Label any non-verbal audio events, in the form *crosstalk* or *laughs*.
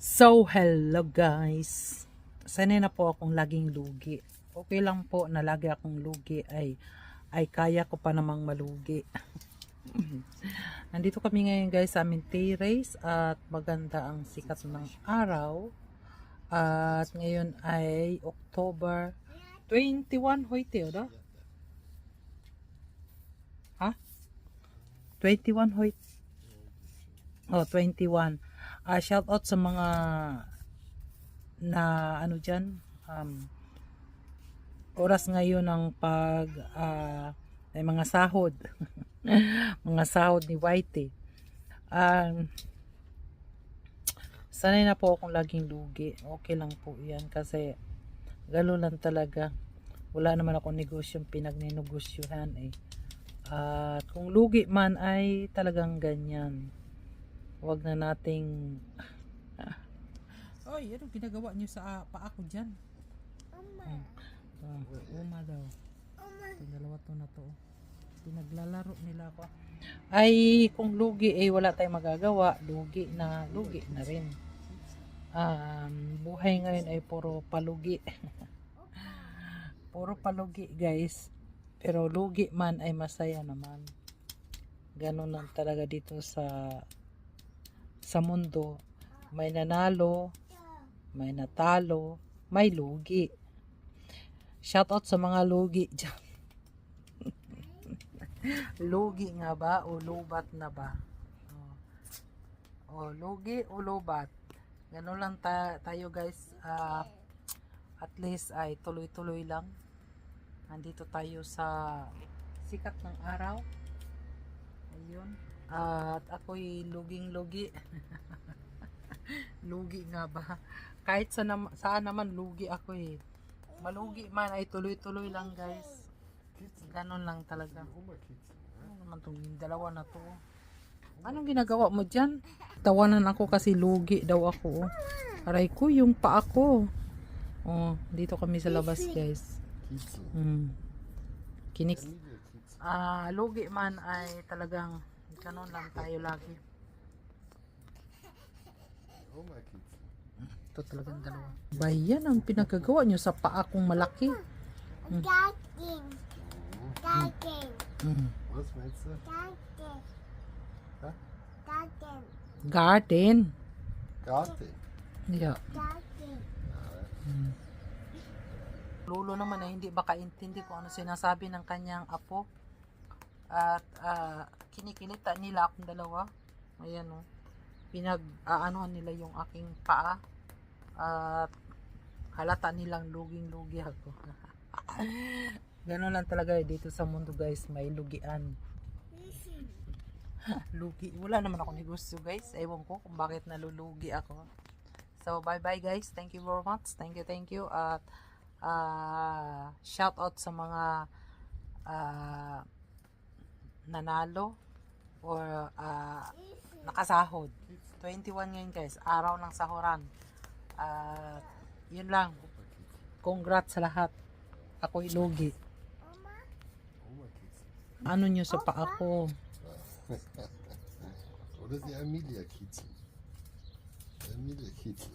So, hello guys. Sanay na po akong laging lugi. Okay lang po na lagi akong lugi ay ay kaya ko pa namang malugi. *laughs* Nandito kami ngayon guys sa aming terrace at maganda ang sikat ng araw. At ngayon ay October 21 hoy Teo Ha? 21 hoy. Oh, 21. Ah, shout out sa mga na ano diyan um oras ngayon ng pag ah, ay mga sahod. *laughs* mga sahod ni Whitey. Um, sanay na po akong laging lugi. Okay lang po 'yan kasi gano'n lang talaga. Wala naman akong negosyong pinagninegosyohan eh. At kung lugi man ay talagang ganyan. Huwag na nating Oy, ano ginagawa niyo sa paa ko diyan? Ah, uma daw. Itong dalawa to na to. Pinaglalaro nila ako. Ay, kung lugi eh wala tayong magagawa. Lugi na, lugi na rin. Um, buhay ngayon ay puro palugi. *laughs* puro palugi guys. Pero lugi man ay masaya naman. Ganon lang talaga dito sa sa mundo. May nanalo, may natalo, may lugi. Shoutout sa mga lugi *laughs* dyan. lugi nga ba o lubat na ba? O, o lugi o lubat. Ganun lang ta- tayo guys. Ah, at least ay tuloy-tuloy lang. Nandito tayo sa sikat ng araw. Ayun. At ako'y luging-lugi. *laughs* lugi nga ba? Kahit sa nam- saan naman lugi ako eh. Malugi man ay tuloy-tuloy lang guys. Ganon lang talaga. Ano naman tong dalawa na to? Anong ginagawa mo dyan? Tawanan ako kasi lugi daw ako. oh. Aray ko, yung pa ako. Oh, dito kami sa labas guys. Mm. Kinik. Ah, lugi man ay talagang ganon lang tayo lagi. Oh my kids. Ito talagang dalawa. Bayan ang pinagagawa nyo sa paa kong malaki. Garden. Garden. Mm. Was meinst du? Garden. Ha? Garden. Garden. Garten. Yeah. Garden. Lolo naman ay hindi makaintindi kung ano sinasabi ng kanyang apo. At ah, kinikilita nila akong dalawa. Ayan o. Pinag aanuhan nila yung aking paa. At halata nilang luging-lugi ako. *laughs* Ganun lang talaga eh, dito sa mundo guys. May lugian. *laughs* Lugi. Wala naman ako negosyo guys. Ewan ko kung bakit nalulugi ako. So bye bye guys. Thank you very much. Thank you, thank you. At ah shout out sa mga ah, nanalo or ah, nakasahod. 21 ngayon guys. Araw ng sahuran. At yun lang. Congrats sa lahat. Ako'y lugi. My kids. Ano nyo sa paa ko? Oder die Amelia Kitzel. Amelia Kitzel.